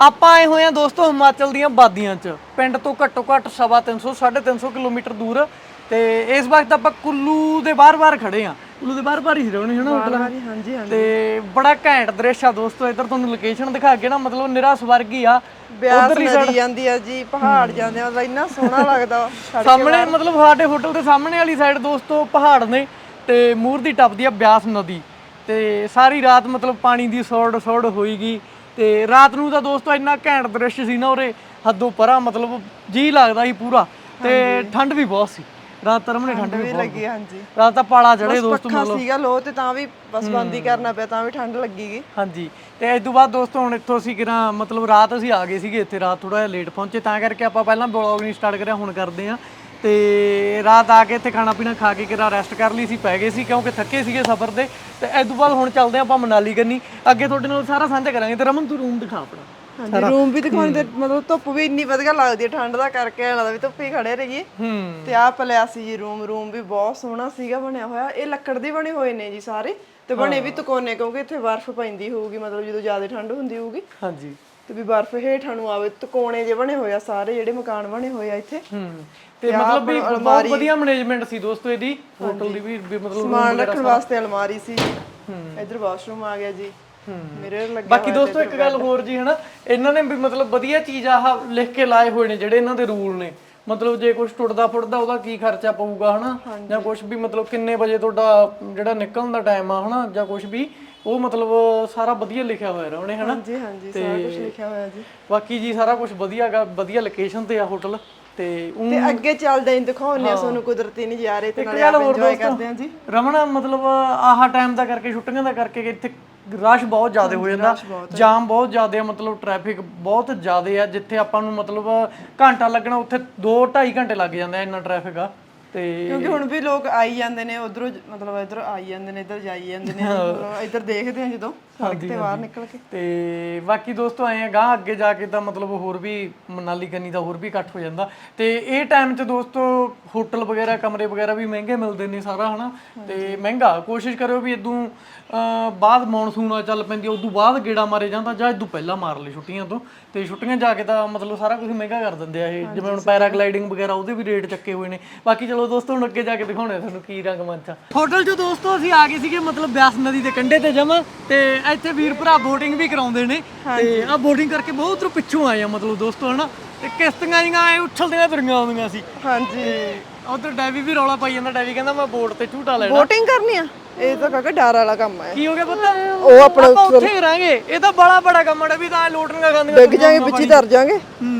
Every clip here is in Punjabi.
ਆਪਾਂ ਆਏ ਹੋਏ ਆ ਦੋਸਤੋ ਹਿਮਾਚਲ ਦੀਆਂ ਬਾਦੀਆਂ 'ਚ। ਪਿੰਡ ਤੋਂ ਘੱਟੋ ਘੱਟ ਸਵਾ 300 350 ਕਿਲੋਮੀਟਰ ਦੂਰ। ਤੇ ਇਸ ਵਕਤ ਆਪਾਂ ਕੁੱਲੂ ਦੇ ਬਾਹਰ-ਬਾਹਰ ਖੜੇ ਆ ਕੁੱਲੂ ਦੇ ਬਾਹਰ-ਬਾਹਰ ਹੀ ਰਹਿਣੇ ਹਨਾ ਹੋਟਲ ਹਾਂਜੀ ਹਾਂਜੀ। ਤੇ ਬੜਾ ਘੈਂਟ ਦ੍ਰਿਸ਼ ਆ ਦੋਸਤੋ ਇੱਧਰ ਤੁਹਾਨੂੰ ਲੋਕੇਸ਼ਨ ਦਿਖਾ ਕੇ ਨਾ ਮਤਲਬ ਨਿਰਾ ਸਵਰਗ ਹੀ ਆ। ਬਿਆਸ ਨਦੀ ਜਾਂਦੀ ਆ ਜੀ ਪਹਾੜ ਜਾਂਦੇ ਆ ਮਤਲਬ ਇੰਨਾ ਸੋਹਣਾ ਲੱਗਦਾ ਸਾਹਮਣੇ ਮਤਲਬ ਸਾਡੇ ਹੋਟਲ ਦੇ ਸਾਹਮਣੇ ਵਾਲੀ ਸਾਈਡ ਦੋਸਤੋ ਪਹਾੜ ਨੇ ਤੇ ਮੂਰ ਦੀ ਟੱਪਦੀ ਆ ਬਿਆਸ ਨਦੀ। ਤੇ ਸਾਰੀ ਰਾਤ ਮਤਲਬ ਪਾਣੀ ਦੀ ਸੋੜ ਸੋੜ ਹੋਈਗੀ ਤੇ ਰਾਤ ਨੂੰ ਤਾਂ ਦੋਸਤੋ ਇੰਨਾ ਘੈਂਟ ਦ੍ਰਿਸ਼ ਸੀ ਨਾ ਉਰੇ ਹੱਦੋਂ ਪਰਾਂ ਮਤਲਬ ਜੀ ਲੱਗਦਾ ਸੀ ਪੂਰਾ ਤੇ ਠੰਡ ਵੀ ਬਹੁਤ ਸੀ। ਰਾਤ ਤਰਮ ਨੇ ਠੰਡ ਵੀ ਲੱਗੀ ਹਾਂਜੀ। ਰਾਤ ਤਾਂ ਪਾਲਾ ਚੜੇ ਦੋਸਤੋ ਪੱਖਾ ਸੀਗਾ ਲੋ ਤੇ ਤਾਂ ਵੀ ਬਸ ਬੰਦ ਕਰਨਾ ਪਿਆ ਤਾਂ ਵੀ ਠੰਡ ਲੱਗੀਗੀ। ਹਾਂਜੀ ਤੇ ਇਸ ਤੋਂ ਬਾਅਦ ਦੋਸਤੋ ਹੁਣ ਇੱਥੋਂ ਅਸੀਂ ਕਿਰਾਂ ਮਤਲਬ ਰਾਤ ਅਸੀਂ ਆ ਗਏ ਸੀਗੇ ਇੱਥੇ ਰਾਤ ਥੋੜਾ ਜਿਹਾ ਲੇਟ ਪਹੁੰਚੇ ਤਾਂ ਕਰਕੇ ਆਪਾਂ ਪਹਿਲਾਂ ਬਲੌਗ ਨਹੀਂ ਸਟਾਰਟ ਕਰਿਆ ਹੁਣ ਕਰਦੇ ਆ ਤੇ ਰਾਤ ਆ ਕੇ ਇੱਥੇ ਖਾਣਾ ਪੀਣਾ ਖਾ ਕੇ ਕਿਰਾਂ ਰੈਸਟ ਕਰ ਲਈ ਸੀ ਪੈ ਗਏ ਸੀ ਕਿਉਂਕਿ ਥੱਕੇ ਸੀਗੇ ਸਫ਼ਰ ਦੇ। ਤੇ ਤੋਂ ਬਾਅਦ ਹੁਣ ਚੱਲਦੇ ਆ ਆਪਾਂ ਮਨਾਲੀ ਕਰਨੀ ਅੱਗੇ ਤੁਹਾਡੇ ਨਾਲ ਸਾਰਾ ਸਾਂਝਾ ਕਰਾਂਗੇ ਤੇ ਰਮਨ ਤੂੰ ਰੂਮ ਦਿਖਾ ਆਪਣਾ। ਹਾਂਜੀ ਰੂਮ ਵੀ ਦਿਖਾਉਣ ਤੇ ਮਤਲਬ ਧੁੱਪ ਵੀ ਇੰਨੀ ਵਧੀਆ ਲੱਗਦੀ ਹੈ ਠੰਡ ਦਾ ਕਰਕੇ ਐਂ ਲੱਗਦਾ ਵੀ ਧੁੱਪੇ ਹੀ ਖੜੇ ਰਹੀਏ। ਹੂੰ। ਤੇ ਆਹ ਪਲਿਆ ਸੀ ਜੀ ਰੂਮ ਰੂਮ ਵੀ ਬਹੁਤ ਸੋਹਣਾ ਸੀਗਾ ਬਣਿਆ ਹੋਇਆ। ਇਹ ਲੱਕੜ ਦੇ ਬਣੇ ਹੋਏ ਨੇ ਜੀ ਸਾਰੇ। ਤੇ ਬਣੇ ਵੀ ਤਕੋਨੇ ਕਿਉਂਕਿ ਇੱਥੇ ਬਰਫ਼ ਪੈਂਦੀ ਹੋਊਗੀ ਮਤਲਬ ਜਦੋਂ ਜ਼ਿਆਦਾ ਠੰਡ ਹੁੰਦੀ ਹੋਊਗੀ। ਹਾਂਜੀ। ਤੇ ਵੀ ਬਰਫ਼ ਹੇਠਾਂ ਨੂੰ ਆਵੇ ਤਕੋਣੇ ਜੇ ਬਣੇ ਹੋਏ ਆ ਸਾਰੇ ਜਿਹੜੇ ਮਕਾਨ ਬਣੇ ਹੋਏ ਆ ਇੱਥੇ। ਹੂੰ। ਤੇ ਮਤਲਬ ਵੀ ਬਹੁਤ ਵਧੀਆ ਮੈਨੇਜਮੈਂਟ ਸੀ ਦੋਸਤੋ ਇਹਦੀ ਹੋਟਲ ਦੀ ਵੀ ਮਤਲਬ ਸਮਾਨ ਰੱਖਣ ਵਾਸਤੇ ਅਲਮਾਰੀ ਸੀ। ਇੱਧਰ ਵਾਸ਼ਰੂਮ ਆ ਗਿਆ ਜੀ। ਮਿਰਰ ਲੱਗਿਆ ਬਾਕੀ ਦੋਸਤੋ ਇੱਕ ਗੱਲ ਹੋਰ ਜੀ ਹਨਾ ਇਹਨਾਂ ਨੇ ਵੀ ਮਤਲਬ ਵਧੀਆ ਚੀਜ਼ ਆਹ ਲਿਖ ਕੇ ਲਾਏ ਹੋਏ ਨੇ ਜਿਹੜੇ ਇਹਨਾਂ ਦੇ ਰੂਲ ਨੇ। ਮਤਲਬ ਜੇ ਕੁਝ ਟੁੱਟਦਾ ਫੁੱਟਦਾ ਉਹਦਾ ਕੀ ਖਰਚਾ ਪਊਗਾ ਹਨਾ ਜਾਂ ਕੁਝ ਵੀ ਮਤਲਬ ਕਿੰਨੇ ਵਜੇ ਤੁਹਾਡਾ ਜਿਹੜਾ ਨਿਕਲਣ ਦਾ ਟਾਈਮ ਆ ਹਨਾ ਜਾਂ ਕੁਝ ਵੀ ਉਹ ਮਤਲਬ ਸਾਰਾ ਵਧੀਆ ਲਿਖਿਆ ਹੋਇਆ ਉਹਨੇ ਹਨਾ। ਜੀ ਹਾਂਜੀ ਸਾਰਾ ਕੁਝ ਲਿਖਿਆ ਹੋਇਆ ਜੀ। ਬਾਕੀ ਜੀ ਸਾਰਾ ਕੁਝ ਵਧੀਆ ਗਾ ਵਧੀਆ ਲੋਕੇਸ਼ਨ ਤੇ ਆ ਹੋਟਲ ਤੇ ਊਂ ਤੇ ਅੱਗੇ ਚੱਲਦੇ ਆਂ ਦਿਖਾਉਂਦੇ ਆ ਤੁਹਾਨੂੰ ਕੁਦਰਤੀ ਨਜ਼ਾਰੇ ਤੇ ਨਾਲੇ ਗੱਲ ਆਪ ਹੋਰ ਇੰਜੋਏ ਦੋਸਤੋ ਕਰਦੇ ਆਂ ਜੀ। ਰਮਣਾ ਮਤਲਬ ਆਹ ਟਾਈਮ ਦਾ ਕਰਕੇ ਛੁੱਟੀਆਂ ਦਾ ਕਰਕੇ ਇੱਥੇ ਰਸ਼ ਬਹੁਤ ਜ਼ਿਆਦਾ ਹੋ ਜਾਂਦਾ ਜਾਮ ਬਹੁਤ ਜ਼ਿਆਦਾ ਮਤਲਬ ਟ੍ਰੈਫਿਕ ਬਹੁਤ ਜ਼ਿਆਦਾ ਆ ਜਿੱਥੇ ਆਪਾਂ ਨੂੰ ਮਤਲਬ ਘੰਟਾ ਲੱਗਣਾ ਉੱਥੇ 2 2.5 ਘੰਟੇ ਲੱਗ ਜਾਂਦੇ ਆ ਇੰਨਾ ਟ੍ਰੈਫਿਕ ਆ। ਤੇ ਕਿਉਂਕਿ ਹੁਣ ਵੀ ਲੋਕ ਆਈ ਜਾਂਦੇ ਨੇ ਉਧਰੋਂ ਮਤਲਬ ਇਧਰ ਆਈ ਜਾਂਦੇ ਨੇ ਇਧਰ ਜਾਈ ਜਾਂਦੇ ਨੇ ਇਧਰ ਦੇਖਦੇ ਆ ਜਦੋਂ ਸੜਕ ਤੇ ਬਾਹਰ ਨਿਕਲ ਕੇ। ਤੇ ਬਾਕੀ ਦੋਸਤੋ ਆਏ ਆ ਗਾਂ ਅੱਗੇ ਜਾ ਕੇ ਤਾਂ ਮਤਲਬ ਹੋਰ ਵੀ ਮਨਾਲੀ ਕੰਨੀ ਦਾ ਹੋਰ ਵੀ ਇਕੱਠ ਹੋ ਜਾਂਦਾ। ਤੇ ਇਹ ਟਾਈਮ 'ਚ ਦੋਸਤੋ ਹੋਟਲ ਵਗੈਰਾ ਕਮਰੇ ਵਗੈਰਾ ਵੀ ਮਹਿੰਗੇ ਮਿਲਦੇ ਨੇ ਸਾਰਾ ਹਨਾ? ਤੇ ਮਹਿੰਗਾ ਕੋਸ਼ਿਸ਼ ਕਰਿਓ ਵੀ ਇਦੋਂ ਬਾਅਦ ਮੌਨਸੂਨ ਆ ਚੱਲ ਪੈਂਦੀ ਉਦੋਂ ਬਾਅਦ ਗੇੜਾ ਮਾਰੇ ਜਾਂਦਾ ਜਾਂ ਇਦੋਂ ਪਹਿਲਾਂ ਮਾਰ ਲਈ ਛੁੱਟੀਆਂ ਤੋਂ। ਤੇ ਛੁੱਟੀਆਂ ਜਾ ਕੇ ਤਾਂ ਮਤਲਬ ਸਾਰਾ ਕੁਝ ਮਹਿੰਗਾ ਕਰ ਦਿੰਦੇ ਆ ਇਹ ਜਿਵੇਂ ਹੁਣ ਪੈਰਾਗਲਾਈਡਿੰਗ ਵਗੈਰਾ ਉਹਦੇ ਵੀ ਰੇਟ ਚੱਕੇ ਹੋਏ ਨੇ। ਬਾਕੀ ਚਲੋ ਦੋਸਤੋ ਹੁਣ ਅੱਗੇ ਜਾ ਕੇ ਦਿਖਾਉਣੇ ਤੁਹਾਨੂੰ ਕੀ ਰੰਗ ਮੰਚਾ ਹੋਟਲ 'ਚ ਦੋਸਤੋ ਅਸੀਂ ਆ ਗਏ ਸੀਗੇ ਮਤਲਬ ਬਿਆਸ ਨਦੀ ਦੇ ਕੰਢੇ ਤੇ ਜਮਾ ਤੇ ਇੱਥੇ ਵੀਰ ਭਰਾ ਬੋਟਿੰਗ ਵੀ ਕਰਾਉਂਦੇ ਨੇ। ਤੇ ਆ ਬੋਟਿੰਗ ਕਰਕੇ ਬਹੁਤ ਦੂਰ ਪਿੱਛੋਂ ਆਏ ਆ ਮਤਲਬ ਦੋਸਤੋ ਹਨਾ? ਤੇ ਕਿਸ਼ਤੀਆਂ ਜੀਆਂ ਐ ਉਛਲਦੀਆਂ ਤੁਰੀਆਂ ਆਉਂਦੀਆਂ ਸੀ। ਹਾਂਜੀ। ਉਧਰ ਡੈਵੀ ਵੀ ਰੌਲਾ ਪਾਈ ਜਾਂਦਾ ਡੈਵੀ ਕਹਿੰਦਾ ਮੈਂ ਬੋਟ ਤੇ ਝੂਟਾ ਲੈਣਾ। VOTING ਕਰਨੀ ਆ? ਇਹ ਤਾਂ ਕਾਕਾ ਡਰ ਵਾਲਾ ਕੰਮ ਹੈ ਕੀ ਹੋ ਗਿਆ ਪੁੱਤ? ਉਹ ਆਪਣਾ ਆਪਾਂ ਉੱਥੇ ਹੀ ਰਹਾਂਗੇ ਇਹ ਤਾਂ ਬੜਾ ਬੜਾ ਕੰਮ ਹੈ ਵੀ ਤਾਂ ਲੋਟਣੀਆਂ ਖਾਂਦੀਆਂ ਡਿੱਗ ਜਾਗੇ ਪਿੱਛੇ ਧਰ ਜਾਗੇ ਹੂੰ।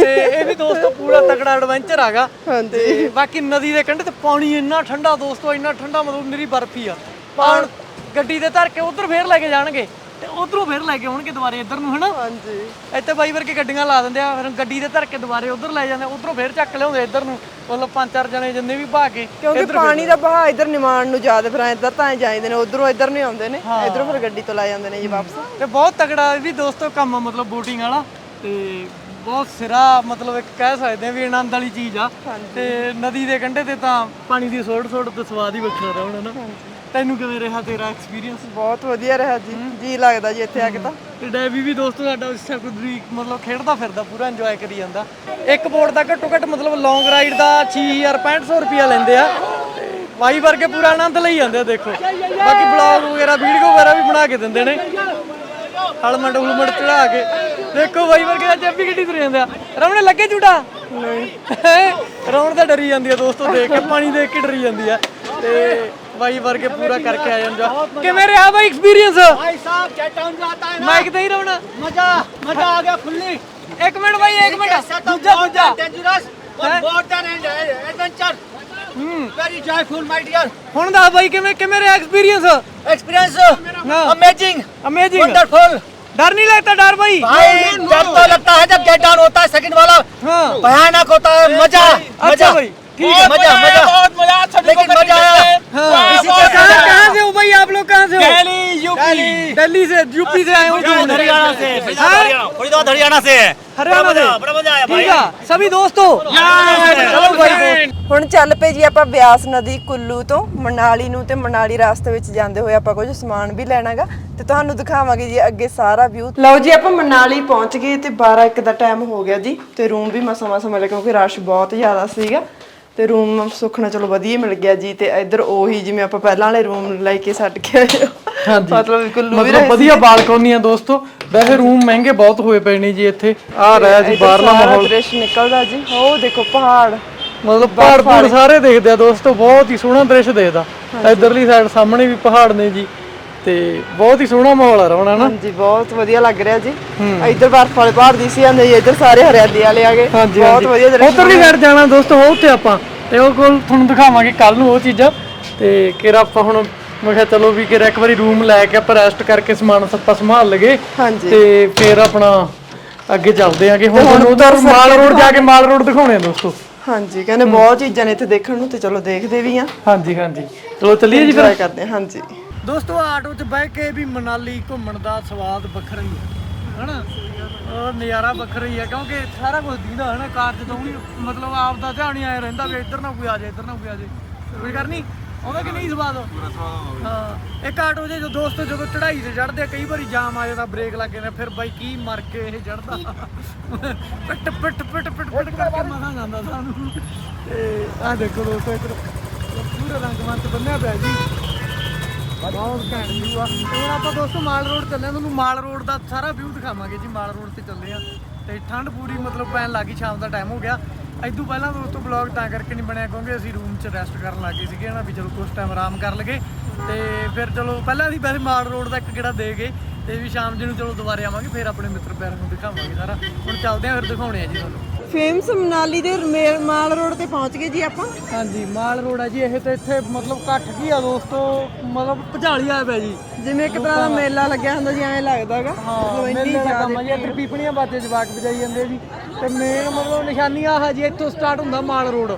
ਤੇ ਇਹ ਵੀ ਦੋਸਤੋ ਪੂਰਾ ਤਕੜਾ ਐਡਵੈਂਚਰ ਹੈਗਾ। ਹਾਂਜੀ। ਤੇ ਬਾਕੀ ਨਦੀ ਦੇ ਕੰਢੇ ਤੇ ਪਾਣੀ ਇੰਨਾ ਠੰਡਾ ਦੋਸਤੋ ਇੰਨਾ ਠੰਡਾ ਮਤਲਬ ਨਿਰੀ ਬਰਫ ਆ। ਪਾਣ ਗੱਡੀ ਦੇ ਧਰ ਕੇ ਉਧਰ ਫੇਰ ਲੈ ਕੇ ਜਾਣਗੇ ਤੇ ਉਧਰੋਂ ਫੇਰ ਲੈ ਕੇ ਆਉਣਗੇ ਦੁਬਾਰੇ ਇੱਧਰ ਨੂੰ ਹਨਾ? ਹਾਂਜੀ। ਇੱਥੇ ਬਾਈ ਵਰਗੇ ਗੱਡੀਆਂ ਲਾ ਦਿੰਦੇ ਆ ਫਿਰ ਗੱਡੀ ਦੇ ਧਰ ਕੇ ਦੁਬਾਰੇ ਉਧਰ ਲੈ ਜਾਂਦੇ ਉਧਰੋਂ ਫੇਰ ਚੱਕ ਲਿਆਉਂਦੇ ਇੱਧਰ ਨੂੰ। ਮਤਲਬ ਪੰਜ ਚਾਰ ਜਣੇ ਜਿੰਨੇ ਵੀ ਭਾ ਕੇ ਕਿਉਂਕਿ ਪਾਣੀ ਦਾ ਬਹਾਅ ਇਧਰ ਨਿਮਾਣ ਨੂੰ ਜ਼ਿਆਦਾ ਫਿਰ ਇੱਧਰ ਤਾਂ ਜਾਂਦੇ ਨੇ ਉਧਰੋਂ ਇੱਧਰ ਨਹੀਂ ਆਉਂਦੇ ਨੇ ਇਧਰੋਂ ਫਿਰ ਗੱਡੀ ਤੋਂ ਲੈ ਜਾਂਦੇ ਨੇ ਜੀ ਵਾਪਸ। ਤੇ ਬਹੁਤ ਤਗੜਾ ਵੀ ਦੋਸਤੋ ਕੰਮ ਮਤਲਬ ਬੋਟਿੰਗ ਵਾਲਾ। ਤੇ ਬਹੁਤ ਸਿਰਾ ਮਤਲਬ ਇੱਕ ਕਹਿ ਸਕਦੇ ਆ ਵੀ ਆਨੰਦ ਵਾਲੀ ਚੀਜ਼ ਆ। ਤੇ ਨਦੀ ਦੇ ਕੰਢੇ ਤੇ ਤਾਂ ਪਾਣੀ ਦੀ ਸੋੜ ਸੋੜ ਤੇ ਸਵਾਦ ਹੀ ਵੱਖਰਾ ਰਹਿਣਾ ਨਾ। ਤੈਨੂੰ ਕਿਵੇਂ ਰਿਹਾ ਤੇਰਾ ਐਕਸਪੀਰੀਅੰਸ ਬਹੁਤ ਵਧੀਆ ਰਿਹਾ ਜੀ। ਜੀ ਲੱਗਦਾ ਜੀ ਇੱਥੇ ਆ ਕੇ ਤਾਂ। ਤੇ ਡੈਵੀ ਵੀ ਦੋਸਤੋ ਸਾਡਾ ਉਸ ਕੁਦਰੀ ਮਤਲਬ ਖੇਡਦਾ ਫਿਰਦਾ ਪੂਰਾ ਇੰਜੋਏ ਕਰੀ ਜਾਂਦਾ। ਇੱਕ ਬੋਰਡ ਦਾ ਘੱਟੋ ਘੱਟ ਮਤਲਬ ਲੌਂਗ ਰਾਈਡ ਦਾ 6000 6500 ਰੁਪਿਆ ਲੈਂਦੇ ਆ। ਵਾਈ ਵਰਗੇ ਪੂਰਾ ਆਨੰਦ ਲਈ ਜਾਂਦੇ ਆ ਦੇਖੋ। ਬਾਕੀ ਬਲੌਗ ਵਗੈਰਾ ਵੀਡੀਓ ਵਗੈਰਾ ਵੀ ਬਣਾ ਕੇ ਦਿੰਦੇ ਨੇ। ਹਲਮੰਡ ਹੁਲਮੰਡ ਚੜਾ ਕੇ। ਦੇਖੋ ਬਾਈ ਵਰਗੇ ਦਾ ਜੱਬੀ ਗੱਡੀ ਤੁਰ ਜਾਂਦਾ। ਰਮਣੇ ਲੱਗੇ ਝੂਟਾ? ਨਹੀਂ। ਰੌਣ ਤਾਂ ਡਰੀ ਜਾਂਦੀ ਆ ਦੋਸਤੋ ਦੇਖ ਕੇ ਪਾਣੀ ਦੇਖ ਕੇ ਡਰੀ ਜਾਂਦੀ ਆ। ਤੇ ਬਾਈ ਵਰਗੇ ਪੂਰਾ ਕਰਕੇ ਆ ਜਾਂਦਾ। ਕਿਵੇਂ ਰਿਹਾ ਬਾਈ ਐਕਸਪੀਰੀਅੰਸ ਭਾਈ ਸਾਹਿਬ ਚੈਟਾਉਂ ਜਾਤਾ ਹੈ ਨਾ। ਮਾਈਕ ਤੇ ਹੀ ਰਵਣਾ ਮਜ਼ਾ ਮਜ਼ਾ ਆ ਗਿਆ ਖੁੱਲੀ ਇੱਕ ਮਿੰਟ ਬਾਈ ਇੱਕ ਮਿੰਟ। ਦੂਜਾ ਦੂਜਾ। ਡੇਂਜਰਸ ਬਹੁਤ ਬਹੁਤ adventure an adventure very joyful my dear ਹੁਣ ਦੱਸ ਬਾਈ ਕਿਵੇਂ ਕਿਵੇਂ ਰਿਹਾ ਐਕਸਪੀਰੀਅੰਸ experience हाँ। amazing ਅਮੇਜ਼ਿੰਗ wonderful ਡਰ ਨਹੀਂ लगता डर भाई भाई डर तो लगता है जब गेट डाउन होता है सेकंड वाला हाँ भयानक होता है मजा अच्छा मजा भाई ठीक है मजा मजा बहुत मजा लेकिन मजा आया हाँ इसी के कहाँ साथ कहाँ से हो भाई आप लोग कहाँ से हो दिल्ली यूपी दिल्ली से यूपी से आए हो तुम हरियाणा से हाँ? फरीदाबाद हरियाणा से है हरियाणा से बड़ा मजा आया ठीक है सभी दोस्तों चलो भाई ਹੁਣ ਚੱਲ ਪਏ ਜੀ ਆਪਾਂ ਬਿਆਸ ਨਦੀ ਕੁੱਲੂ ਤੋਂ ਮਨਾਲੀ ਨੂੰ ਤੇ ਮਨਾਲੀ ਰਸਤੇ ਵਿੱਚ ਜਾਂਦੇ ਹੋਏ ਆਪਾਂ ਕੁਝ ਸਮਾਨ ਵੀ ਲੈਣਾਗਾ ਤੇ ਤੁਹਾਨੂੰ ਦਿਖਾਵਾਂਗੇ ਜੀ ਅੱਗੇ ਸਾਰਾ ਵਿਊ ਲਓ ਜੀ ਆਪਾਂ ਮਨਾਲੀ ਪਹੁੰਚ ਗਏ ਤੇ 12 ਇੱਕ ਦਾ ਟਾਈਮ ਹੋ ਗਿਆ ਜੀ ਤੇ ਰੂਮ ਵੀ ਮਸਾ ਮਸਾ ਮਿਲਿਆ ਕਿਉਂਕਿ ਰਸ਼ ਬਹੁਤ ਜ਼ਿਆਦਾ ਸੀਗਾ ਤੇ ਰੂਮ ਸੁਖਣਾ ਚਲੋ ਵਧੀਆ ਮਿਲ ਗਿਆ ਜੀ ਤੇ ਇੱਧਰ ਉਹੀ ਜਿਵੇਂ ਆਪਾਂ ਪਹਿਲਾਂ ਵਾਲੇ ਰੂਮ ਲੈ ਕੇ ਛੱਡ ਕੇ ਆਏ ਹਾਂ। ਮਤਲਬ ਕੁੱਲੂ ਵੀ ਮਤਲਬ ਵਧੀਆ ਬਾਲਕੋਨੀ ਆ ਦੋਸਤੋ। ਵੈਸੇ ਰੂਮ ਮਹਿੰਗੇ ਬਹੁਤ ਹੋਏ ਪਏ ਨੇ ਜੀ ਇੱਥੇ। ਆ ਰਿਹਾ ਜੀ ਬਾਹਰਲਾ ਮਾਹੌਲ। ਦ੍ਰਿਸ਼ ਨਿਕਲਦਾ ਜੀ। ਉਹ ਦੇਖੋ ਪਹਾੜ। ਮਤਲਬ ਪਹਾੜ ਪਹਾੜ। ਸਾਰੇ ਦੇਖਦੇ ਆ ਦੋਸਤੋ। ਬਹੁਤ ਹੀ ਸੋਹਣਾ ਦ੍ਰਿਸ਼ ਦੇਖਦਾ। ਇਧਰਲੀ ਸਾਈਡ ਸਾਹਮਣੇ ਵੀ ਪਹਾੜ ਨੇ ਜੀ। ਤੇ ਬਹੁਤ ਹੀ ਸੋਹਣਾ ਮਾਹੌਲ ਆ ਰਵਣਾ ਨਾ ਹਾਂਜੀ ਬਹੁਤ ਵਧੀਆ ਲੱਗ ਰਿਹਾ ਜੀ। ਇੱਧਰ ਬਰਫ ਵਾਲੇ ਪਹਾੜ ਦੀ ਸੀ ਜੀ ਇੱਧਰ ਸਾਰੇ ਹਰਿਆਲੀ ਵਾਲੇ ਆ ਗਏ। ਬਹੁਤ ਵਧੀਆ ਦ੍ਰਿਸ਼ ਉਧਰਲੀ ਸਾਈਡ ਜਾਣਾ ਦੋਸਤੋ ਹੋ ਉੱਥੇ ਆਪਾਂ। ਤੇ ਉਹ ਕੋਲ ਤੁਹਾਨੂੰ ਦਿਖਾਵਾਂਗੇ ਕੱਲ ਨੂੰ ਉਹ ਚੀਜ਼ਾਂ। ਤੇ ਕਿਰਾ ਆਪਾਂ ਹੁਣ ਮੈਂ ਕਿਹਾ ਚਲੋ ਵੀ ਕਿਰਾ ਇੱਕ ਵਾਰੀ ਰੂਮ ਲੈ ਕੇ ਆਪਾਂ ਰੈਸਟ ਕਰਕੇ ਸਮਾਨ ਸੱਪਾ ਸੰਭਾਲ ਲਗੇ ਤੇ ਫਿਰ ਆਪਣਾ ਅੱਗੇ ਚੱਲਦੇ ਆਂਗੇ। ਹੁਣ ਉਧਰ ਮਾਲ ਰੋਡ ਜਾ ਕੇ ਮਾਲ ਰੋਡ ਦਿਖਾਉਣੇ ਆ ਦੋਸਤੋ। ਹਾਂਜੀ ਕਹਿੰਦੇ ਬਹੁਤ ਚੀਜ਼ਾਂ ਨੇ ਇੱਥੇ ਦੇਖਣ ਨੂੰ ਤੇ ਚਲੋ ਦੇਖਦੇ ਵੀ ਆ। ਹਾਂਜੀ ਹਾਂਜੀ। ਚਲੋ ਚੱਲੀਏ ਜੀ ਫਿਰ। ਕਰਦੇ ਹਾਂ ਹਾਂਜੀ। ਦੋਸਤੋ ਆਟੋ 'ਚ ਬਹਿ ਕੇ ਵੀ ਮਨਾਲੀ ਘੁੰਮਣ ਦਾ ਸਵਾਦ ਵੱਖਰਾ ਹੀ ਹੈ ਹਨਾ? ਉਹ ਨਜ਼ਾਰਾ ਵੱਖਰਾ ਹੀ ਹੈ ਕਿਉਂਕਿ ਸਾਰਾ ਕੁਝ ਦਿਖਦਾ ਹਨਾ? ਕਾਰ 'ਚ ਤਾਂ ਵੀ ਮਤਲਬ ਆਪ ਦਾ ਧਿਆਨ ਹੀ ਆਇਆ ਰਹਿੰਦਾ ਵੀ ਇੱਧਰ ਨਾ ਕੋਈ ਆ ਜਾਏ ਇੱਧਰ ਨਾ ਕੋਈ ਆ ਜਾਏ। ਕੋਈ ਕਰਨੀ ਆਉਂਦਾ ਕਿ ਨਹੀਂ ਸਵਾਦ? ਪੂਰਾ ਸਵਾਦ ਹਾਂ ਇੱਕ ਆਟੋ 'ਚ ਜੋ ਦੋਸਤ ਜਦੋਂ ਚੜਾਈ ਤੇ ਚੜਦੇ ਕਈ ਵਾਰੀ ਜਾਮ ਆ ਜਾਂਦਾ ਬ੍ਰੇਕ ਲੱਗ ਜਾਂਦਾ ਫਿਰ ਬਾਈ ਕੀ ਮਰ ਕੇ ਇਹ ਚੜਦਾ ਪਿੱਟ ਪਿੱਟ ਪਿੱਟ ਪਿੱਟ ਪਿੱਟ ਕਰਕੇ ਮਸਾਂ ਜਾਂਦਾ ਸਾਨੂੰ। ਤੇ ਆਹ ਦੇਖੋ ਦੋਸਤੋ ਇੱਧਰ ਪੂਰਾ ਰੰਗ ਮੰਤ ਬੰਨਿਆ ਪਿਆ ਜੀ। ਬਹੁਤ ਘੈਂਟ ਵਿਊ ਆ। ਤੇ ਹੁਣ ਆਪਾਂ ਦੋਸਤੋ ਮਾਲ ਰੋਡ ਚੱਲੇ ਆ। ਤੁਹਾਨੂੰ ਮਾਲ ਰੋਡ ਦਾ ਸਾਰਾ ਵਿਊ ਦਿਖਾਵਾਂਗੇ ਜੀ, ਮਾਲ ਰੋਡ ਤੇ ਚੱਲੇ ਆ। ਤੇ ਠੰਡ ਪੂਰੀ ਮਤਲਬ ਪੈਣ ਲੱਗੀ ਸ਼ਾਮ ਦਾ ਟਾਈਮ ਹੋ ਗਿਆ। ਇਦੋਂ ਪਹਿਲਾਂ ਦੋਸਤੋ ਬਲੌਗ ਤਾਂ ਕਰਕੇ ਨਹੀਂ ਬਣਿਆ, ਕਿਉਂਕਿ ਅਸੀਂ ਰੂਮ 'ਚ ਰੈਸਟ ਕਰਨ ਲੱਗੇ ਸੀਗੇ ਨਾ ਵੀ ਚਲੋ ਕੁਝ ਟਾਈਮ ਆਰਾਮ ਕਰ ਲਗੇ ਤੇ ਫਿਰ ਚਲੋ ਪਹਿਲਾਂ ਅਸੀਂ ਵੈਸੇ ਮਾਲ ਰੋਡ ਦਾ ਇੱਕ ਕਿਹੜਾ ਦੇ ਗਏ, ਤੇ ਵੀ ਸ਼ਾਮ ਜੀ ਨੂੰ ਚਲੋ ਦੁਬਾਰੇ ਆਵਾਂਗੇ, ਫਿਰ ਆਪਣੇ ਮਿੱਤਰ ਪਿਆਰਾਂ ਨੂੰ ਦਿਖਾਵਾਂਗੇ ਸਾਰਾ। ਹੁਣ ਚੱਲਦੇ ਆ, ਫਿਰ ਦਿਖਾਉਣੇ ਆ ਜੀ ਤੁਹਾਨੂੰ। ਫੇਮਸ ਮਨਾਲੀ ਦੇ ਰਮੇਲ- ਮਾਲ ਰੋਡ ਤੇ ਪਹੁੰਚ ਗਏ ਜੀ ਆਪਾਂ। ਹਾਂਜੀ ਮਾਲ ਰੋਡ ਹੈ ਜੀ ਇਹ ਤੇ ਇੱਥੇ ਮਤਲਬ ਘੱਟ ਕੀ ਆ ਦੋਸਤੋ ਮਤਲਬ ਭਜਾਲੀ ਆ ਪਿਆ ਜੀ। ਜਿਵੇਂ ਇੱਕ ਤਰ੍ਹਾਂ ਦਾ ਮੇਲਾ ਲੱਗਿਆ ਹੁੰਦਾ ਜੀ ਐਂ ਲੱਗਦਾਗਾ ਹਾਂ ਮੇਲੇ ਦਾ ਕੰਮ ਆ ਜੀ ਪੀਪਣੀਆਂ ਬਾਤੇ ਜਵਾਕ ਵਜਾਈ ਜਾਂਦੇ ਜੀ। ਤੇ ਮੇਨ ਮਤਲਬ ਨਿਸ਼ਾਨੀਆਂ ਆਹ ਜੀ ਇੱਥੋਂ ਸਟਾਰਟ ਹੁੰਦਾ ਮਾਲ ਰੋਡ।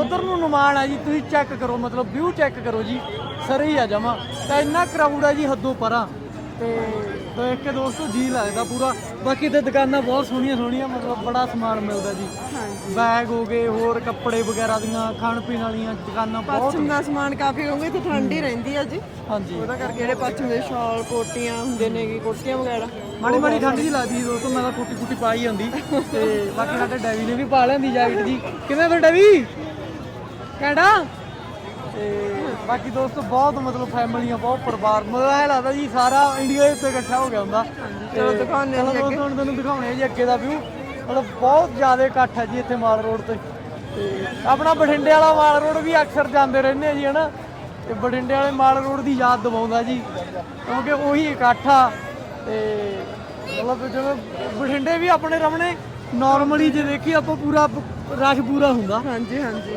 ਉਧਰ ਨੂੰ ਨਿਮਾਣ ਆ ਜੀ ਤੁਸੀਂ ਚੈੱਕ ਕਰੋ ਮਤਲਬ ਵਿਊ ਚੈੱਕ ਕਰੋ ਜੀ ਸਰੀ ਆ ਜਮਾ। ਤਾਂ ਇੰਨਾ ਕਰਾਊਡ ਆ ਜੀ ਹੱਦੋਂ ਪਰਾਂ। ਤੇ ਦੇਖ ਕੇ ਦੋਸਤੋ ਜੀ ਲੱਗਦਾ ਪੂਰਾ। ਬਾਕੀ ਤੇ ਦੁਕਾਨਾਂ ਬਹੁਤ ਸੋਹਣੀਆਂ ਸੋਹਣੀਆਂ ਮਤਲਬ ਬੜਾ ਸਮਾਨ ਮਿਲਦਾ ਜੀ। ਬੈਗ ਹੋ ਗਏ ਹੋਰ ਕੱਪੜੇ ਵਗੈਰਾ ਦੀਆਂ ਖਾਣ ਪੀਣ ਵਾਲੀਆਂ ਦੁਕਾਨਾਂ ਬਹੁਤ ਪੱਛਮ ਦਾ ਸਮਾਨ ਕਾਫੀ ਕਿਉਂਕਿ ਇੱਥੇ ਠੰਡ ਹੀ ਰਹਿੰਦੀ ਆ ਜੀ। ਹਾਂਜੀ। ਉਹਦਾ ਕਰਕੇ ਜਿਹੜੇ ਪੱਛਮ ਦੇ ਸ਼ਾਲ ਕੋਟੀਆਂ ਹੁੰਦੇ ਨੇ ਗੀ ਕੋਟੀਆਂ ਵਗੈਰਾ ਮਾੜੀ ਮਾੜੀ ਠੰਡ ਜੀ ਲੱਗਦੀ ਸੀ ਦੋਸਤੋ ਮੈਂ ਤਾਂ ਕੁੱਟੀ ਕੁੱਟੀ ਪਾਈ ਜਾਂਦੀ। ਤੇ ਬਾਕੀ ਸਾਡੇ ਡੈਵੀ ਨੇ ਵੀ ਪਾ ਲੈਂਦੀ ਜੈਕਟ ਜੀ। ਕਿਵੇਂ ਫਿਰ ਡੈਵੀ ਕਹਿੰਦਾ ਤੇ ਬਾਕੀ ਦੋਸਤੋ ਬਹੁਤ ਮਤਲਬ ਫੈਮਲੀਆਂ ਬਹੁਤ ਪਰਿਵਾਰ। ਮਤਲਬ ਐ ਲੱਗਦਾ ਜੀ ਸਾਰਾ ਇੰਡੀਆ ਇੱਥੇ ਇਕੱਠਾ ਹੋ ਗਿਆ ਹੁੰਦਾ। ਚਲੋ ਦਿਖਾਉਂਦੇ ਚਲੋ ਦੋਸਤੋ ਹੁਣ ਤੁਹਾਨੂੰ ਦਿਖਾਉਣੇ ਜੀ ਅੱਗੇ ਦਾ ਵਿਊ ਮਤਲਬ ਬਹੁਤ ਜ਼ਿਆਦਾ ਇਕੱਠ ਹੈ ਜੀ ਇੱਥੇ ਮਾਲ ਰੋਡ ਤੇ। ਤੇ ਆਪਣਾ ਬਠਿੰਡੇ ਵਾਲਾ ਮਾਲ ਰੋਡ ਵੀ ਅਕਸਰ ਜਾਂਦੇ ਰਹਿੰਦੇ ਆ ਜੀ ਹਨਾ? ਤੇ ਬਠਿੰਡੇ ਵਾਲੇ ਮਾਲ ਰੋਡ ਦੀ ਯਾਦ ਦਿਵਾਉਂਦਾ ਜੀ ਕਿਉਂਕਿ ਉਹੀ ਇਕੱਠ ਤੇ ਮਤਲਬ ਜਦੋਂ ਬਠਿੰਡੇ ਵੀ ਆਪਣੇ ਰਮਣੇ ਨਾਰਮਲੀ ਜੇ ਦੇਖੀ ਆਪਾਂ ਪੂਰਾ ਰਸ਼ ਪੂਰਾ ਹੁੰਦਾ। ਹਾਂਜੀ ਹਾਂਜੀ।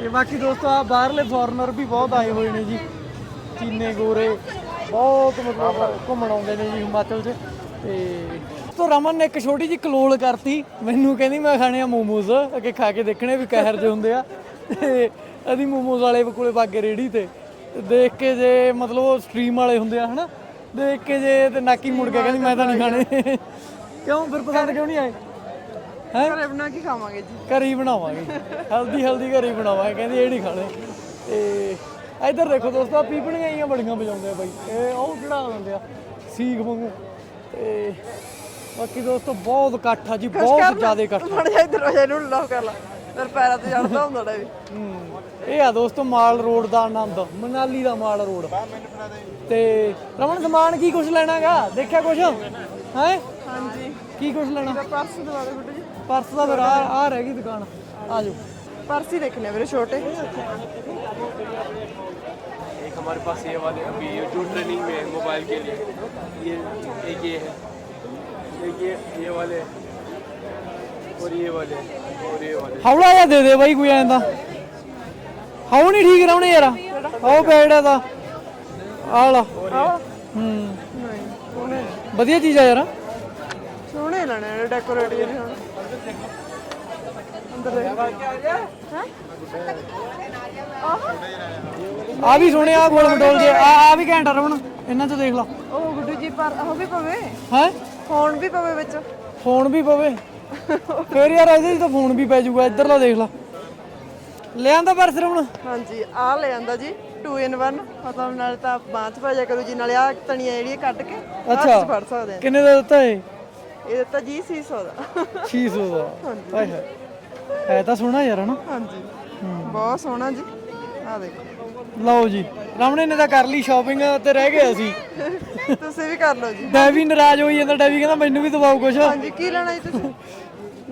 ਤੇ ਬਾਕੀ ਦੋਸਤੋ ਆ ਬਾਹਰਲੇ ਫੋਰਨਰ ਵੀ ਬਹੁਤ ਆਏ ਹੋਏ ਨੇ ਜੀ। ਚੀਨੇ ਗੋਰੇ ਬਹੁਤ ਮਤਲਬ ਘੁੰਮਣ ਆਉਂਦੇ ਨੇ ਜੀ ਹਿਮਾਚਲ 'ਚ। ਤੇ ਤੋ ਰਮਨ ਨੇ ਇੱਕ ਛੋਟੀ ਜੀ ਕਲੋਲ ਕਰਤੀ। ਮੈਨੂੰ ਕਹਿੰਦੀ ਮੈਂ ਖਾਣੇ ਆ ਮੋਮੋਜ਼। ਅੱਗੇ ਖਾ ਕੇ ਦੇਖਣੇ ਵੀ ਕਹਿਰ ਜੇ ਹੁੰਦੇ ਆ। ਤੇ ਅਸੀਂ ਮੋਮੋਜ਼ ਵਾਲੇ ਕੋਲੇ ਵਾਗੇ ਰੇੜੀ ਤੇ। ਦੇਖ ਕੇ ਜੇ ਮਤਲਬ ਉਹ ਸਟ੍ਰੀਮ ਵਾਲੇ ਹੁੰਦੇ ਆ ਹਨਾ? ਦੇਖ ਕੇ ਜੇ ਤੇ ਨਾਕੀ ਮੁੜ ਕੇ ਕਹਿੰਦੀ ਮੈਂ ਤਾਂ ਨਹੀਂ ਖਾਣੇ। ਕਿਉਂ? ਫਿਰ ਪਸੰਦ ਕਿਉਂ ਨਹੀਂ ਆਏ? ਹੈ? ਘਰੇ ਬਣਾ ਕੇ ਖਾਵਾਂਗੇ ਜੀ। ਘਰੇ ਬਣਾਵਾਂਗੇ। ਹਲਦੀ ਹਲਦੀ ਘਰੇ ਬਣਾਵਾਂਗੇ। ਕਹਿੰਦੇ ਇਹ ਨਹੀਂ ਖਾਣੇ। ਤੇ ਇੱਧਰ ਦੇਖੋ ਦੋਸਤੋ ਆਹ ਪੀਪਣੀਆਂ ਆਈਆਂ ਬੜੀਆਂ ਵਜਾਉਂਦੇ ਆ ਬਾਈ। ਇਹ ਉਹ ਚੜਾ ਦਿੰਦੇ ਆ ਸੀਖ ਵਾਂਗੂ। ਤੇ ਬਾਕੀ ਦੋਸਤੋ ਬਹੁਤ ਇਕੱਠ ਆ ਜੀ ਬਹੁਤ ਜ਼ਿਆਦਾ ਇਕੱਠ ਮੜ ਜਾ ਇੱਧਰ ਹੋ ਜਾ ਇਹਨੂੰ ਲੋ ਕਰ ਲਾ। ਫਿਰ ਪੈਰਾਂ ਤੇ ਚੜਦਾ ਹੁੰਦਾ ਡਾ ਵੀ ਹੂੰ। ਇਹ ਆ ਦੋਸਤੋ ਮਾਲ ਰੋਡ ਦਾ ਆਨੰਦ। ਮਨਾਲੀ ਦਾ ਮਾਲ ਰੋਡ। ਤੇ ਰਮਨ ਸਮਾਨ ਕੀ ਕੁਝ ਲੈਣਾਗਾ? ਦੇਖਿਆ ਕੁਝ ਹੈ? ਹਾਂਜੀ। ਕੀ ਕੁਝ ਲੈਣਾ? ਪਰਸ ਦਵਾ ਦੇ ਗੁੱਟੂ ਜੀ। ਪਰਸ ਦਾ ਫਿਰ ਆ ਆ ਰਹਿ ਗਈ ਦੁਕਾਨ ਆ ਜਾਓ ਪਰਸ ਹੀ ਦੇਖਣੇ ਵੀਰੇ ਛੋਟੇ एक हमारे पास ये वाले अभी ये जो ट्रेनिंग में है मोबाइल के लिए ये एक ये है एक ये ये वाले और ये वाले और ये वाले ਹੌਲਾ ਜਿਹਾ ਦੇ ਦੇ ਬਾਈ ਕੋਈ ਐਂ ਦਾ ਹੌ ਨਹੀਂ ਠੀਕ ਰਹਿਣੇ ਯਾਰ ਉਹ ਬੈਡ ਦਾ ਆਲਾ ਹੂੰ ਨਹੀਂ ਸੋਹਣੇ ਵਧੀਆ ਚੀਜ਼ ਆ ਯਾਰ ਸੋਹਣੇ ਲੈਣੇ ਨੇ ਡੈਕੋਰੇਟ ਜਿਹੜੇ ਹੁਣ ਅੰਦਰ ਦੇ ਆ ਵੀ ਸੋਹਣੇ ਆ ਗੋਲ ਮਟੋਲ ਜੇ ਆ ਆ ਵੀ ਘੈਂਟ ਆ ਰਮਣ ਇਹਨਾਂ ਚ ਦੇਖ ਲਾ। ਉਹ ਗੁੱਡੂ ਜੀ ਪਰ ਉਹ ਵੀ ਪਵੇ? ਹੈ? ਫੋਨ ਵੀ ਪਵੇ ਵਿੱਚ। ਫੋਨ ਵੀ ਪਵੇ। ਫੇਰ ਯਾਰ ਇਹਦੇ ਤਾਂ ਫੋਨ ਵੀ ਪੈ ਜਾਊਗਾ ਇੱਧਰਲਾ ਦੇਖ ਲਾ। ਲਿਆਂਦਾ ਪਰਸ ਰਮਣ ਹਾਂਜੀ ਆ ਲੈ ਆਂਦਾ ਜੀ 2 in 1 ਮਤਲਬ ਨਾਲੇ ਤਾਂ ਬਾਂਹ 'ਚ ਪਾ ਜਾ ਕਰੂ ਜੀ ਨਾਲੇ ਆ ਤਣੀਆਂ ਜਿਹੜੀਆਂ ਕੱਢ ਕੇ ਅੱਛਾ। ਫੜ ਸਕਦੇ ਕਿੰਨੇ ਦਾ ਦਿੱਤਾ ਇਹ? ਇਹ ਦਿੱਤਾ ਜੀ 600 ਦਾ 600 ਦਾ ਹਾਏ ਹਾਏ। ਹੈ ਤਾਂ ਸੋਹਣਾ ਯਾਰ ਹਨਾ? ਹਾਂਜੀ। ਬਹੁਤ ਸੋਹਣਾ ਜੀ। ਆ ਦੇਖੋ। ਲਓ ਜੀ ਰਮਣੇ ਨੇ ਤਾਂ ਕਰ ਲਈ ਸ਼ਾਪਿੰਗ ਤੇ ਰਹਿ ਗਏ ਅਸੀਂ। ਤੁਸੀਂ ਵੀ ਕਰ ਲਓ ਜੀ। ਡੈਵੀ ਨਾਰਾਜ਼ ਹੋਈ ਜਾਂਦਾ ਡੈਵੀ ਕਹਿੰਦਾ ਮੈਨੂੰ ਵੀ ਦਵਾਓ ਕੁਛ। ਹਾਂਜੀ ਕੀ ਲੈਣਾ ਜੀ ਤੁਸੀਂ?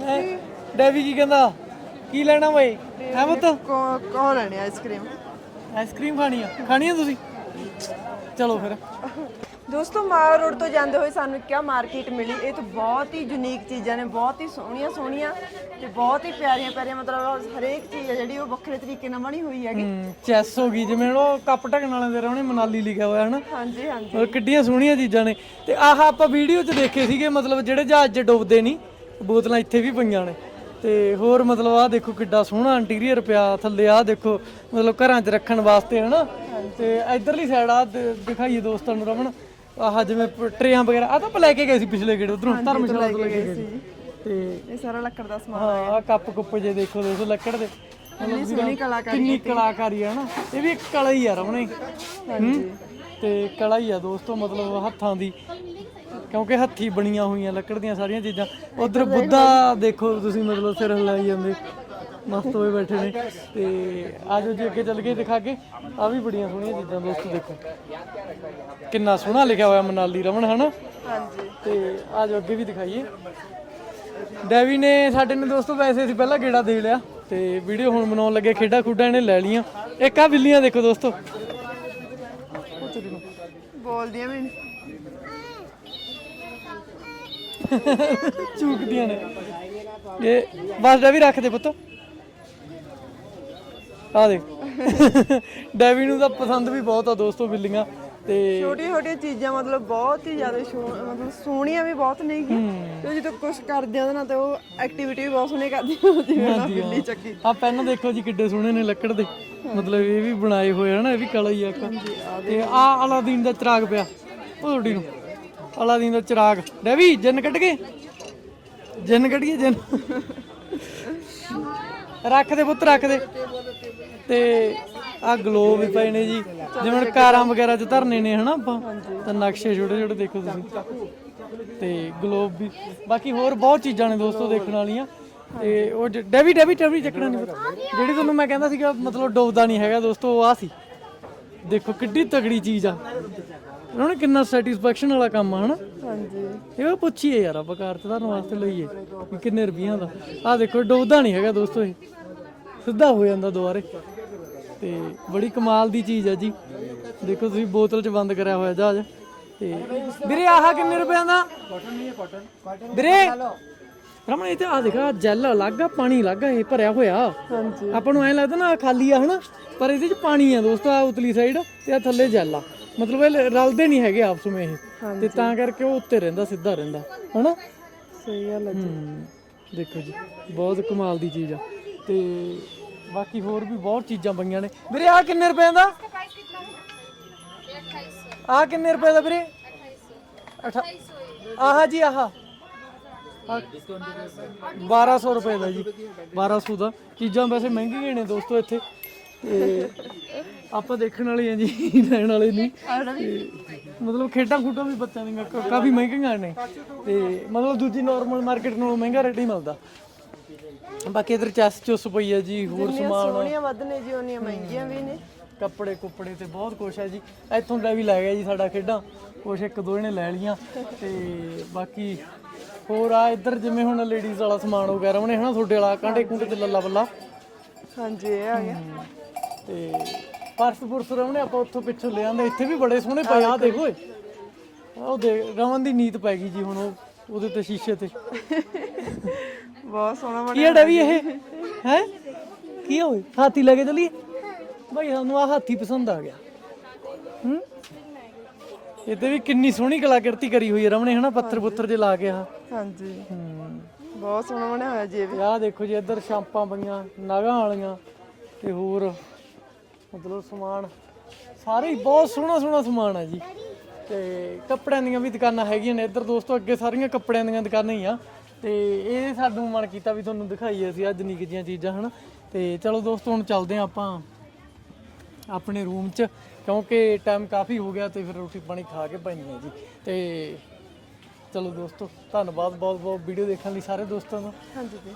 ਹੈਂ? ਡੈਵੀ ਕੀ ਕਹਿੰਦਾ? ਕੀ ਲੈਣਾ ਓਏ ਹੈ ਪੁੱਤ? ਕੌਣ ਕੌਣ ਲੈਣੀ ਆਈਸਕ੍ਰੀਮ ਆਈਸਕ੍ਰੀਮ ਖਾਣੀ ਆ। ਖਾਣੀ ਆ ਤੁਸੀਂ? ਚਲੋ ਫਿਰ। ਦੋਸਤੋ ਮਾਲ ਰੋਡ ਤੋਂ ਜਾਂਦੇ ਹੋਏ ਸਾਨੂੰ ਕਿਆ ਮਾਰਕੀਟ ਮਿਲੀ। ਇਹ ਤਾਂ ਬਹੁਤ ਹੀ ਯੂਨੀਕ ਚੀਜ਼ਾਂ ਨੇ ਬਹੁਤ ਹੀ ਸੋਹਣੀਆਂ ਸੋਹਣੀਆਂ ਤੇ ਬਹੁਤ ਹੀ ਪਿਆਰੀਆਂ ਪਿਆਰੀਆਂ ਮਤਲਬ ਹਰੇਕ ਚੀਜ਼ ਹੈ ਜਿਹੜੀ ਉਹ ਵੱਖਰੇ ਤਰੀਕੇ ਨਾਲ ਬਣੀ ਹੋਈ ਹੈਗੀ। ਚੈਸ ਹੋ ਗਈ ਜਿਵੇਂ ਉਹ ਕੱਪ ਢਕਣ ਵਾਲੇ ਦੇ ਉਹਨੇ ਮਨਾਲੀ ਲਿਖਿਆ ਹੋਇਆ ਹਨਾ? ਹਾਂਜੀ ਹਾਂਜੀ। ਔਰ ਕਿੱਡੀਆਂ ਸੋਹਣੀਆਂ ਚੀਜ਼ਾਂ ਨੇ। ਤੇ ਆਹ ਆਪਾਂ ਵੀਡੀਓ 'ਚ ਦੇਖੇ ਸੀਗੇ ਮਤਲਬ ਜਿਹੜੇ ਜਹਾਜ਼ 'ਚ ਡੁੱਬਦੇ ਨਹੀਂ ਬੋਤਲਾਂ ਇੱਥੇ ਵੀ ਪਈਆਂ ਨੇ। ਤੇ ਹੋਰ ਮਤਲਬ ਆਹ ਦੇਖੋ ਕਿੱਡਾ ਸੋਹਣਾ ਇੰਟੀਰੀਅਰ ਪਿਆ ਥੱਲੇ ਆਹ ਦੇਖੋ ਮਤਲਬ ਘਰਾਂ 'ਚ ਰੱਖਣ ਵਾਸਤੇ ਹਨਾ? ਤੇ ਇਧਰਲੀ ਸਾਈਡ ਆ ਦਿਖਾਈਏ ਦੋਸਤਾਂ ਨੂੰ ਰਮਣ ਆਹ ਜਿਵੇਂ ਪ- ਟਰੇਆਂ ਵਗੈਰਾ ਆ ਤਾਂ ਆਪਾਂ ਲੈ ਕੇ ਗਏ ਸੀ ਪਿਛਲੇ ਗੇੜੇ ਉਧਰੋਂ ਧਰਮਸ਼ਾਲਾ ਤੋਂ ਲੈ ਕੇ ਗਏ ਸੀ। ਤੇ ਇਹ ਸਾਰਾ ਲੱਕੜ ਦਾ ਸਮਾਨ ਹਾਂ ਆਹ ਕੱਪ ਕੁੱਪ ਜੇ ਦੇਖੋ ਦੋਸਤੋ ਲੱਕੜ ਦੇ। ਸੋਹਣੀ ਕਲਾਕਾਰੀ ਕਿੰਨੀ ਕਲਾਕਾਰੀ ਆ ਨਾ ਇਹ ਵੀ ਇੱਕ ਕਲਾ ਹੀ ਆ ਰਮਣੇ ਹਾਂਜੀ। ਤੇ ਕਲਾ ਹੀ ਆ ਦੋਸਤੋ ਮਤਲਬ ਹੱਥਾਂ ਦੀ। ਕਿਉਂਕਿ ਹੱਥੀ ਬਣੀਆਂ ਹੋਈਆਂ ਲੱਕੜ ਦੀਆਂ ਸਾਰੀਆਂ ਚੀਜ਼ਾਂ। ਉਧਰ ਬੁੱਧਾ ਦੇਖੋ ਤੁਸੀਂ ਮਤਲਬ ਸਿਰ ਹਿਲਾਈ ਜਾਂਦੇ। ਮਸਤ ਹੋਏ ਬੈਠੇ ਨੇ। ਤੇ ਆਜੋ ਜੀ ਅੱਗੇ ਚੱਲ ਕੇ ਦਿਖਾ ਕੇ। ਆ ਵੀ ਬੜੀਆਂ ਸੋਹਣੀਆਂ ਚੀਜ਼ਾਂ ਦੋਸਤੋ ਦੇਖੋ। ਕਿੰਨਾ ਸੋਹਣਾ ਲਿਖਿਆ ਹੋਇਆ ਮਨਾਲੀ ਰਮਨ ਹਨਾ? ਹਾਂਜੀ। ਤੇ ਆਜੋ ਅੱਗੇ ਵੀ ਦਿਖਾਈਏ। ਡੈਵੀ ਨੇ ਸਾਡੇ ਨੇ ਦੋਸਤੋ ਵੈਸੇ ਅਸੀਂ ਪਹਿਲਾਂ ਗੇੜਾ ਦੇ ਲਿਆ ਤੇ ਵੀਡੀਓ ਹੁਣ ਬਣਾਉਣ ਲੱਗੇ ਖੇਡਾਂ ਖੁੱਡਾਂ ਇਹਨੇ ਲੈ ਲੀਆਂ ਇੱਕ ਆ ਬਿੱਲੀਆਂ ਦੇਖੋ ਦੋਸਤੋ। ਬੋਲਦੀਆਂ ਵੀ। ਚੂਕਦੀਆਂ ਨੇ। ਇਹ ਬਸ ਡੈਵੀ ਰੱਖ ਦੇ ਪੁੱਤ। ਆ ਦੇਖ। ਡੈਵੀ ਨੂੰ ਤਾਂ ਪਸੰਦ ਵੀ ਬਹੁਤ ਆ ਦੋਸਤੋ ਬਿੱਲੀਆਂ ਤੇ ਛੋਟੀਆਂ ਛੋਟੀਆਂ ਚੀਜ਼ਾਂ ਮਤਲਬ ਬਹੁਤ ਹੀ ਜ਼ਿਆਦਾ ਮਤਲਬ ਸੋਹਣੀਆਂ ਵੀ ਬਹੁਤ ਨੇ ਤੇ ਜਦੋਂ ਕੁਝ ਕਰਦੇ ਆ ਉਹਦੇ ਨਾਲ ਤੇ ਉਹ ਐਕਟੀਵਿਟੀ ਵੀ ਬਹੁਤ ਸੋਹਣੀ ਕਰਦੀ ਆ ਜਿਵੇਂ ਨਾ ਬਿੱਲੀ ਚੱਕੀ। ਆ ਪੈਨ ਦੇਖੋ ਜੀ ਕਿੱਡੇ ਸੋਹਣੇ ਨੇ ਲੱਕੜ ਦੇ। ਮਤਲਬ ਇਹ ਵੀ ਬਣਾਏ ਹੋਏ ਹਨ ਇਹ ਵੀ ਕਲਾ ਹੀ ਆ ਇੱਕ। ਤੇ ਆ ਅਲਾਦੀਨ ਦਾ ਚਿਰਾਗ ਪਿਆ। ਉਹ ਤੁਹਾਡੀ ਨੂੰ। ਅਲਾਦੀਨ ਦਾ ਚਿਰਾਗ। ਡੈਵੀ ਜਿੰਨ ਕੱਢ ਕੇ। ਜਿੰਨ ਕੱਢੀਏ ਜਿੰਨ। ਰੱਖ ਦੇ ਪੁੱਤ ਰੱਖ ਦੇ। ਤੇ ਆ ਗਲੋ ਵੀ ਪਏ ਨੇ ਜੀ। ਜਿਵੇਂ ਹੁਣ ਕਾਰਾਂ ਵਗੈਰਾ ਚ ਧਰਨੇ ਨੇ ਹਨਾ ਆਪਾਂ? ਤਾਂ ਨਕਸ਼ੇ ਛੋਟੇ ਛੋਟੇ ਦੇਖੋ ਤੁਸੀਂ। ਤੇ ਗਲੋਬ ਵੀ। ਬਾਕੀ ਹੋਰ ਬਹੁਤ ਚੀਜ਼ਾਂ ਨੇ ਦੋਸਤੋ ਦੇਖਣ ਵਾਲੀਆਂ। ਤੇ ਉਹ ਜ- ਡੈਵੀ ਡੈਵੀ ਡੈਵੀ ਚੱਕਣਾ ਨਹੀਂ ਪਤਾ। ਜਿਹੜੀ ਤੁਹਾਨੂੰ ਮੈਂ ਕਹਿੰਦਾ ਸੀਗਾ ਮਤਲਬ ਡੋਬਦਾ ਨਹੀਂ ਹੈਗਾ ਦੋਸਤੋ ਉਹ ਆ ਸੀ। ਦੇਖੋ ਕਿੱਡੀ ਤਗੜੀ ਚੀਜ਼ ਆ। ਉਹਨਾਂ ਨੇ ਕਿੰਨਾ ਸੈਟੀਸਫੈਕਸ਼ਨ ਵਾਲਾ ਕੰਮ ਆ ਹਨਾ? ਹਾਂਜੀ। ਇਹ ਉਹ ਪੁੱਛੀਏ ਯਾਰ ਆਪਾਂ ਕਾਰ ਤੇ ਧਰਨ ਵਾਸਤੇ ਲਈਏ। ਵੀ ਕਿੰਨੇ ਰੁਪਈਆਂ ਦਾ। ਆ ਦੇਖੋ ਡੋਬਦਾ ਨਹੀਂ ਹੈਗਾ ਦੋਸਤੋ ਇਹ। ਸਿੱਧਾ ਹੋ ਜਾਂਦਾ ਦੁਬਾਰੇ। ਤੇ ਬੜੀ ਕਮਾਲ ਦੀ ਚੀਜ਼ ਆ ਜੀ। ਦੇਖੋ ਤੁਸੀਂ ਬੋਤਲ 'ਚ ਬੰਦ ਕਰਿਆ ਹੋਇਆ ਜਹਾਜ਼। ਤੇ ਵੀਰੇ ਆਹ ਕਿੰਨੇ ਰੁਪਈਆਂ ਦਾ? ਵੀਰੇ ਰਮਣ ਇਹ ਤੇ ਆ ਦੇਖਾ ਜੈਲ ਅਲੱਗ ਆ ਪਾਣੀ ਅਲੱਗ ਆ ਇਹ ਭਰਿਆ ਹੋਇਆ। ਹਾਂਜੀ। ਆਪਾਂ ਨੂੰ ਐ ਲੱਗਦਾ ਨਾ ਖਾਲੀ ਆ ਹਨਾ ਪਰ ਇਹਦੇ 'ਚ ਪਾਣੀ ਆ ਦੋਸਤੋ ਆ ਉਤਲੀ ਸਾਈਡ ਤੇ ਆ ਥੱਲੇ ਜੈਲ ਆ। ਮਤਲਬ ਇਹ ਰਲਦੇ ਨਹੀਂ ਹੈਗੇ ਆਪਸ ਵਿੱਚ ਇਹ। ਤੇ ਤਾਂ ਕਰਕੇ ਉਹ ਉੱਤੇ ਰਹਿੰਦਾ ਸਿੱਧਾ ਰਹਿੰਦਾ ਹਨਾ? ਸਹੀ ਗੱਲ ਹੈ ਹੂੰ ਦੇਖੋ ਜੀ ਬਹੁਤ ਕਮਾਲ ਦੀ ਚੀਜ਼ ਆ। ਤੇ ਬਾਕੀ ਹੋਰ ਵੀ ਬਹੁਤ ਚੀਜ਼ਾਂ ਪਈਆਂ ਨੇ। ਵੀਰੇ ਆ ਕਿੰਨੇ ਰੁਪਏ ਦਾ? ਆ ਕਿੰਨੇ ਰੁਪਏ ਦਾ ਵੀਰੇ? 28 ਆਹ ਜੀ, ਆਹ। 1200 ਰੁਪਏ ਦਾ ਜੀ। 1200 ਦਾ। ਚੀਜ਼ਾਂ ਵੈਸੇ ਮਹਿੰਗੀਆਂ ਨੇ ਦੋਸਤੋ ਇੱਥੇ। ਤੇ ਆਪਾਂ ਦੇਖਣ ਵਾਲੇ ਆ ਜੀ ਲੈਣ ਵਾਲੇ ਨਹੀਂ। ਤੇ ਮਤਲਬ ਖੇਡਾਂ ਖੂਡਾਂ ਵੀ ਬੱਚਿਆਂ ਦੀਆਂ ਕਾਫੀ ਮਹਿੰਗੀਆਂ ਨੇ। ਤੇ ਮਤਲਬ ਦੂਜੀ ਨਾਰਮਲ ਮਾਰਕੀਟ ਨਾਲੋਂ ਮਹਿੰਗਾ ਰੇਟ ਹੀ ਮਿਲਦਾ। ਬਾਕੀ ਇਧਰ ਚੈਸ ਚੁੱਸ ਪਈ ਹੈ ਜੀ ਹੋਰ ਸਮਾਨ। ਸੋਹਣੀਆਂ ਵੱਧ ਨੇ ਜੀ ਉਹਨੀਆਂ ਮਹਿੰਗੀਆਂ ਵੀ ਨੇ। ਕੱਪੜੇ ਕੁੱਪੜੇ ਤੇ ਬਹੁਤ ਕੁਛ ਹੈ ਜੀ। ਇੱਥੋਂ ਦਾ ਵੀ ਲੈ ਗਿਆ ਜੀ ਸਾਡਾ ਖੇਡਾਂ। ਕੁਛ ਇੱਕ ਦੋ ਇਹਨੇ ਲੈ ਲੀਆਂ ਤੇ ਬਾਕੀ ਹੋਰ ਆ ਇੱਧਰ ਜਿਵੇਂ ਹੁਣ ਲੇਡੀਜ਼ ਵਾਲਾ ਸਮਾਨ ਵਗੈਰਾ ਉਹਨੇ ਹਨਾ ਤੁਹਾਡੇ ਵਾਲਾ ਕਾਂਡੇ ਕੁੰਡੇ ਤੇ ਲੱਲਾ ਬੱਲਾ। ਹਾਂਜੀ ਇਹ ਆ ਗਿਆ। ਤੇ ਪਰਸ ਪੁਰਸ ਰਵਣੇ ਆਪਾਂ ਉੱਥੋਂ ਪਿੱਛੋਂ ਲੈ ਆਂਦੇ। ਇੱਥੇ ਵੀ ਬੜੇ ਸੋਹਣੇ ਪਏ ਆ ਦੇਖੋ ਆਹ ਉਹ ਦੇ ਰਵਨ ਦੀ ਨੀਤ ਪੈ ਗਈ ਜੀ ਹੁਣ ਉਹ ਉਹਦੇ ਤੇ ਸ਼ੀਸ਼ੇ ਤੇ। ਬਹੁਤ ਸੋਹਣਾ ਕੀ ਹੈ ਵੀ ਇਹ? ਹੈ? ਕੀ ਹੋਏ ਹਾਥੀ ਲੈ ਕੇ ਚਲੀਏ? ਭਾਈ ਸਾਨੂੰ ਆ ਹਾਥੀ ਪਸੰਦ ਆ ਗਿਆ। ਹੂੰ? ਇਹਦੇ ਵੀ ਕਿੰਨੀ ਸੋਹਣੀ ਕਲਾਕ੍ਰਿਤੀ ਕਰੀ ਹੋਈ ਹੈ ਰਮਣੇ ਹਨਾ? ਪੱਥਰ ਪੁੱਥਰ ਜੇ ਲਾ ਕੇ ਆ। ਹਾਂਜੀ। ਹੂੰ। ਬਹੁਤ ਸੋਹਣਾ ਬਣਿਆ ਹੋਇਆ ਜੀ ਇਹ ਵੀ। ਤੇ ਆਹ ਦੇਖੋ ਜੀ ਇੱਧਰ ਸ਼ਾਂਪਾਂ ਪਈਆਂ ਨਗਾਂ ਵਾਲੀਆਂ ਤੇ ਹੋਰ ਮਤਲਬ ਸਮਾਨ। ਸਾਰੇ ਹੀ ਬਹੁਤ ਸੋਹਣਾ ਸੋਹਣਾ ਸਮਾਨ ਹੈ ਜੀ। ਤੇ ਕੱਪੜਿਆਂ ਦੀਆਂ ਵੀ ਦੁਕਾਨਾਂ ਹੈਗੀਆਂ ਨੇ। ਇੱਧਰ ਦੋਸਤੋ ਅੱਗੇ ਸਾਰੀਆਂ ਕੱਪੜਿਆਂ ਦੀਆਂ ਦੁਕਾਨਾਂ ਹੀ ਆ। ਤੇ ਇਹ ਸਾਨੂੰ ਮਨ ਕੀਤਾ ਵੀ ਤੁਹਾਨੂੰ ਦਿਖਾਈਏ ਅਸੀਂ ਅੱਜ ਨਿੱਕ ਜੀਆਂ ਚੀਜ਼ਾਂ, ਹਨ? ਤੇ ਚਲੋ ਦੋਸਤੋ, ਹੁਣ ਚੱਲਦੇ ਹਾਂ ਆਪਾਂ ਆਪਣੇ ਰੂਮ 'ਚ, ਕਿਉਂਕਿ ਟਾਈਮ ਕਾਫੀ ਹੋ ਗਿਆ ਤੇ ਫਿਰ ਰੋਟੀ ਪਾਣੀ ਖਾ ਕੇ ਪੈਣੀ ਹੈ ਜੀ। ਤੇ ਚਲੋ ਦੋਸਤੋ, ਧੰਨਵਾਦ ਬਹੁਤ ਬਹੁਤ ਵੀਡੀਓ ਦੇਖਣ ਲਈ ਸਾਰੇ ਦੋਸਤਾਂ ਦਾ। ਹਾਂਜੀ ਜੀ।